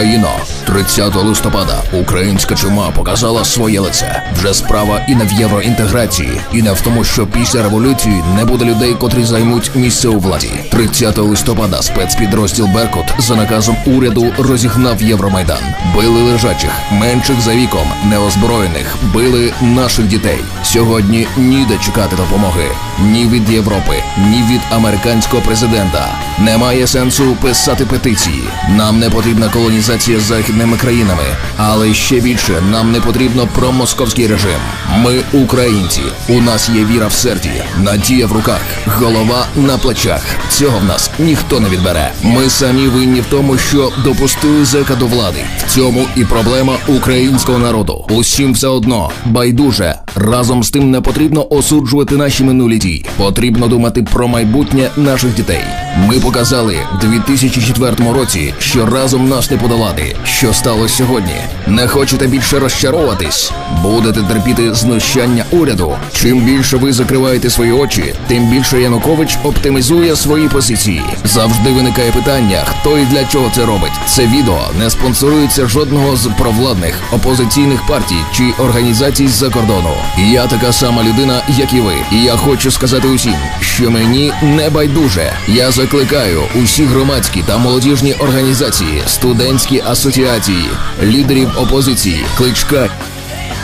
Україно, 30 листопада українська чума показала своє лице. Вже справа і не в євроінтеграції, і не в тому, що після революції не буде людей, котрі займуть місце у владі. 30 листопада спецпідрозділ Беркут за наказом уряду розігнав Євромайдан. Били лежачих, менших за віком, неозброєних, били наших дітей. Сьогодні ніде чекати допомоги ні від Європи, ні від американського президента. Немає сенсу писати петиції. Нам не потрібна колонізація з західними країнами, але ще більше нам не потрібно промосковський режим. Ми українці. У нас є віра в серці, надія в руках, голова на плечах. Цього в нас ніхто не відбере. Ми самі винні в тому, що допустили зека до влади. В цьому і проблема українського народу. Усім все одно байдуже. Разом з тим не потрібно осуджувати наші минулі дії. Потрібно думати про майбутнє наших дітей. Ми показали в 2004 році, що разом нас не подолати. Що сталося сьогодні? Не хочете більше розчаровуватись? Будете терпіти знущання уряду. Чим більше ви закриваєте свої очі, тим більше Янукович оптимізує свої позиції. Завжди виникає питання, хто і для чого це робить. Це відео не спонсорується жодного з провладних опозиційних партій чи організацій з-за кордону. Я така сама людина, як і ви. І я хочу сказати усім, що мені не байдуже. Я закликаю усі громадські та молодіжні організації, студентські асоціації, лідерів опозиції, кличка.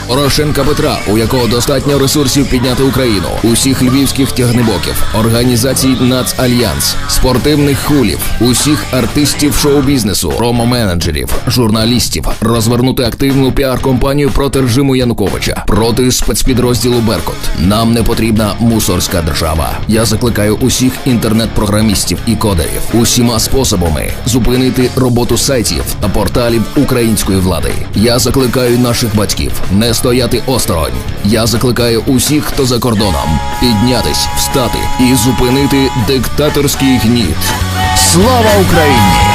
Порошенка Петра, у якого достатньо ресурсів підняти Україну, усіх львівських тягнебоків, організацій Нацальянс, спортивних хулів, усіх артистів шоу-бізнесу, промо-менеджерів, журналістів, розвернути активну піар-компанію проти режиму Януковича, проти спецпідрозділу Беркут. Нам не потрібна мусорська держава. Я закликаю усіх інтернет-програмістів і кодерів усіма способами зупинити роботу сайтів та порталів української влади. Я закликаю наших батьків стояти осторонь. Я закликаю усіх, хто за кордоном, піднятись, встати і зупинити диктаторський гніт. Слава Україні!